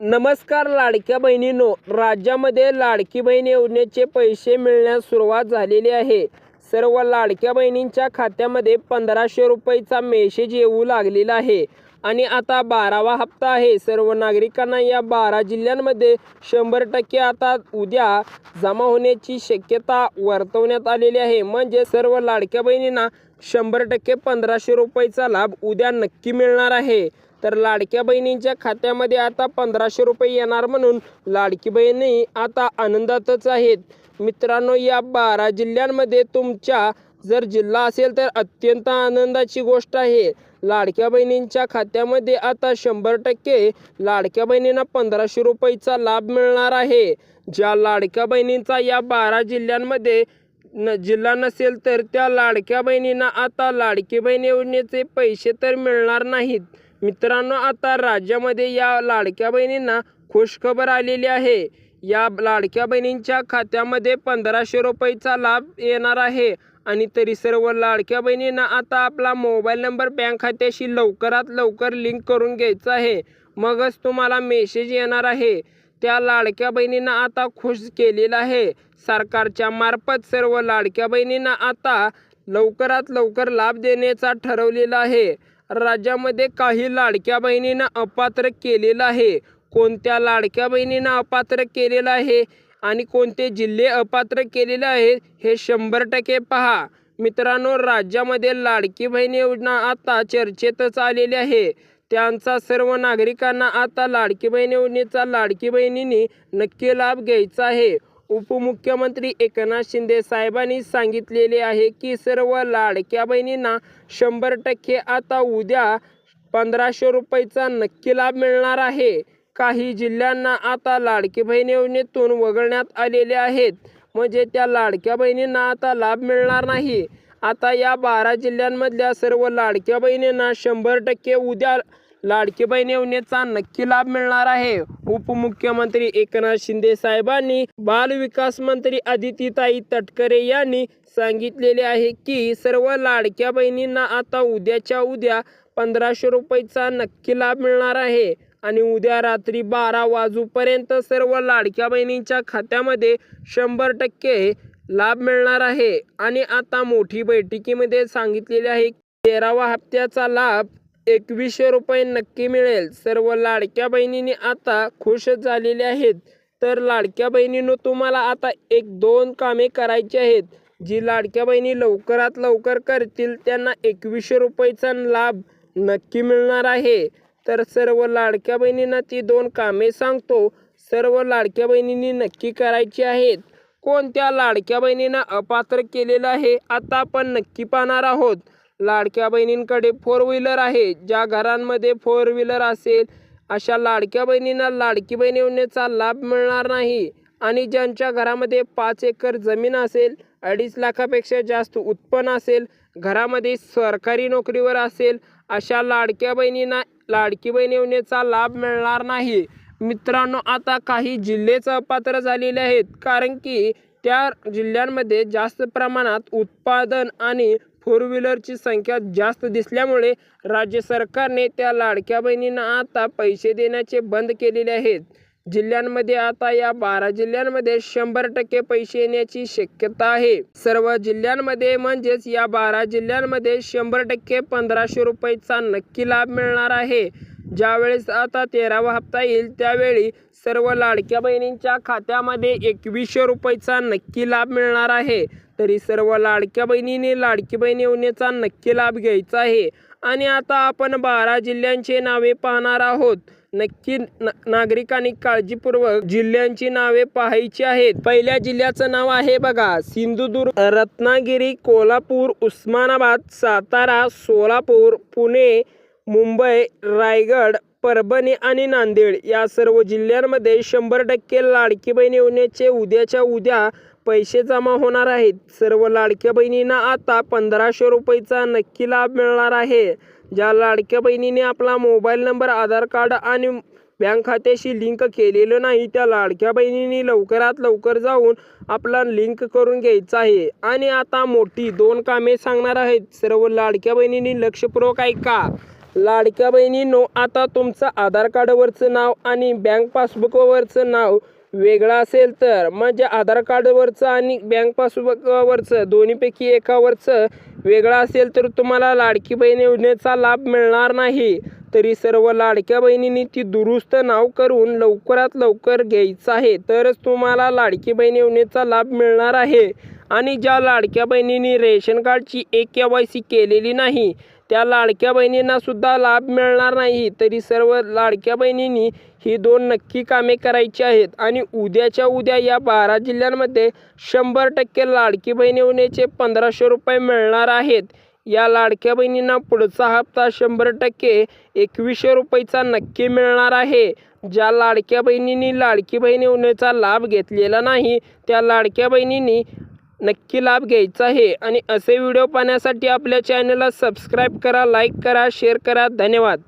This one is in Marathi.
नमस्कार लाडक्या बहिणींनो राज्यामध्ये लाडकी बहीण योजनेचे पैसे मिळण्यास सुरुवात झालेली आहे. सर्व लाडक्या बहिणींच्या खात्यामध्ये पंधराशे रुपयेचा मेसेज येऊ लागलेला आहे. आणि आता बारावा हप्ता आहे. सर्व नागरिकांना या बारा जिल्ह्यांमध्ये शंभर टक्के आता उद्या जमा होण्याची शक्यता वर्तवण्यात आलेली आहे. म्हणजे सर्व लाडक्या बहिणींना शंभर टक्के पंधराशे रुपयेचा लाभ उद्या नक्की मिळणार आहे. तर लाडक्या बहिणींच्या खात्यामध्ये आता पंधराशे रुपये येणार म्हणून लाडकी बहिणी आता आनंदातच आहेत. मित्रांनो या बारा जिल्ह्यांमध्ये तुमच्या जर जिल्हा असेल तर अत्यंत आनंदाची गोष्ट आहे. लाडक्या बहिणींच्या खात्यामध्ये आता शंभर टक्के लाडक्या बहिणींना पंधराशे रुपयेचा लाभ मिळणार आहे. ज्या लाडक्या बहिणींचा या बारा जिल्ह्यांमध्ये न जिल्हा नसेल तर त्या लाडक्या बहिणींना आता लाडकी बहीण योजनेचे पैसे तर मिळणार नाहीत. मित्रांनो आता राज्यामध्ये या लाडक्या बहिणींना खुशखबर आलेली आहे. या लाडक्या बहिणींच्या खात्यामध्ये पंधराशे रुपयेचा लाभ येणार आहे. आणि तरी सर्व लाडक्या बहिणींना आता आपला मोबाईल नंबर बँक खात्याशी लवकरात लवकर लिंक करून घ्यायचा आहे. मगच तुम्हाला मेसेज येणार आहे. त्या लाडक्या बहिणींना आता खुश केलेलं आहे. सरकारच्या मार्फत सर्व लाडक्या बहिणींना आता लवकरात लवकर लाभ देण्याचा ठरवलेला आहे. राज्यामध्ये काही लाडक्या बहिणींना अपात्र केलेलं आहे. कोणत्या लाडक्या बहिणींना अपात्र केलेलं आहे आणि कोणते जिल्हे अपात्र केलेले आहेत हे शंभर टक्के पहा. मित्रांनो राज्यामध्ये लाडकी बहीण योजना आता चर्चेतच आलेली आहे. त्यांचा सर्व नागरिकांना आता लाडकी बहीण योजनेचा लाडकी बहिणींनी नक्की लाभ घ्यायचा आहे. उपमुख्यमंत्री एकनाथ शिंदे साहेबांनी सांगितलेले आहे की सर्व लाडक्या बहिणींना शंभर टक्के आता उद्या पंधराशे रुपयेचा नक्की लाभ मिळणार आहे. काही जिल्ह्यांना आता लाडकी बहीण योजनेतून वगळण्यात आलेले आहेत. म्हणजे त्या लाडक्या बहिणींना आता लाभ मिळणार नाही. आता या बारा जिल्ह्यांमधल्या सर्व लाडक्या बहिणींना शंभर टक्के उद्या लाडकी बहीण योजनेचा नक्की लाभ मिळणार आहे. उपमुख्यमंत्री एकनाथ शिंदे साहेबांनी बाल विकास मंत्री अदितीताई तटकरे यांनी सांगितलेले आहे की सर्व लाडक्या बहिणींना आता उद्याच्या उद्या पंधराशे रुपयेचा नक्की लाभ मिळणार आहे. आणि उद्या रात्री बारा वाजूपर्यंत सर्व लाडक्या बहिणींच्या खात्यामध्ये शंभर टक्के लाभ मिळणार आहे. आणि आता मोठी बैठकीमध्ये सांगितलेले आहे तेरावा हप्त्याचा लाभ एकवीसशे रुपये नक्की मिळेल. सर्व लाडक्या बहिणींनी आता खुश झालेले आहेत. तर लाडक्या बहिणीनं तुम्हाला आता एक दोन कामे करायची आहेत. जी लाडक्या बहिणी लवकरात लवकर करतील त्यांना एकवीसशे रुपयेचा लाभ नक्की मिळणार आहे. तर सर्व लाडक्या बहिणींना ती दोन कामे सांगतो. सर्व लाडक्या बहिणींनी नक्की करायची आहेत. कोणत्या लाडक्या बहिणींना अपात्र केलेलं आहे आता आपण नक्की पाहणार आहोत. लाडक्या बहिणींकडे फोर व्हीलर आहे. ज्या घरांमध्ये फोर व्हीलर असेल अशा लाडक्या बहिणींना लाडकी बहीण योजनेचा लाभ मिळणार नाही. आणि ज्यांच्या घरामध्ये पाच एकर जमीन असेल अडीच लाखापेक्षा जास्त उत्पन्न असेल घरामध्ये सरकारी नोकरीवर असेल अशा लाडक्या बहिणींना लाडकी बहीण योजनेचा लाभ मिळणार नाही. मित्रांनो आता काही जिल्हेच अपात्र झालेले आहेत. कारण की त्या जिल्ह्यांमध्ये जास्त प्रमाणात उत्पादन आणि फोर व्हीलरची संख्या जास्त दिसल्यामुळे राज्य सरकारने त्या लाडक्या बहिणींना आता पैसे देण्याचे बंद केलेले आहेत. जिल्ह्यांमध्ये आता या बारा जिल्ह्यांमध्ये शंभर टक्के पैसे येण्याची शक्यता आहे. सर्व जिल्ह्यांमध्ये म्हणजेच या बारा जिल्ह्यांमध्ये शंभर टक्के पंधराशे रुपयेचा नक्की लाभ मिळणार आहे. ज्यावेळेस आता तेरावा हप्ता येईल त्यावेळी सर्व लाडक्या बहिणींच्या खात्यामध्ये एकवीसशे रुपयेचा नक्की लाभ मिळणार आहे. तरी सर्व लाडक्या बहिणीने लाडकी बहीण योजनेचा नक्की लाभ घ्यायचा आहे. आणि आता आपण बारा जिल्ह्यांचे नावे पाहणार आहोत. नक्की नागरिकांनी काळजीपूर्वक जिल्ह्यांची नावे पाहायची आहेत. पहिल्या जिल्ह्याचं नाव आहे बघा सिंधुदुर्ग रत्नागिरी कोल्हापूर उस्मानाबाद सातारा सोलापूर पुणे मुंबई रायगड परभणी आणि नांदेड. या सर्व जिल्ह्यांमध्ये शंभर टक्के लाडकी बहीण योजनेचे उद्याच्या उद्या पैसे जमा होणार आहेत. सर्व लाडक्या बहिणींना आता पंधराशे रुपयेचा नक्की लाभ मिळणार आहे. ज्या लाडक्या बहिणीने आपला मोबाईल नंबर आधार कार्ड आणि बँक खात्याशी लिंक केलेलं नाही त्या लाडक्या बहिणींनी लवकरात लवकर जाऊन आपला लिंक करून घ्यायचा आहे. आणि आता मोठी दोन कामे सांगणार आहेत. सर्व लाडक्या बहिणींनी लक्षपूर्वक ऐका. लाडक्या बहिणींनो आता तुमचं आधार कार्डवरचं नाव आणि बँक पासबुकवरचं नाव वेगळा असेल तर म्हणजे आधार कार्डवरचं आणि बँक पासबुकवरचं दोन्हीपैकी एकावरचं वेगळं असेल तर तुम्हाला लाडकी बहीण योजनेचा लाभ मिळणार नाही. तरी सर्व लाडक्या बहिणींनी ती दुरुस्त नाव करून लवकरात लवकर घ्यायचं आहे. तरच तुम्हाला लाडकी बहीण योजनेचा लाभ मिळणार आहे. आणि ज्या लाडक्या बहिणींनी रेशन कार्डची एक के वाय सी केलेली नाही त्या लाडक्या बहिणींना सुद्धा लाभ मिळणार नाही. तरी सर्व लाडक्या बहिणींनी ही दोन नक्की कामे करायची आहेत. आणि उद्याच्या उद्या या बारा जिल्ह्यांमध्ये शंभर टक्के लाडकी बहिणी होण्याचे पंधराशे रुपये मिळणार आहेत. या लाडक्या बहिणींना पुढचा हप्ता शंभर टक्के एकवीसशे रुपयेचा नक्की मिळणार आहे. ज्या लाडक्या बहिणींनी लाडकी बहिणी होण्याचा लाभ घेतलेला नाही त्या लाडक्या बहिणींनी नक्की लाभ घ्यायचा आहे. आणि असे व्हिडिओ पाहण्यासाठी आपल्या चॅनलला सबस्क्राईब करा लाईक करा शेअर करा. धन्यवाद.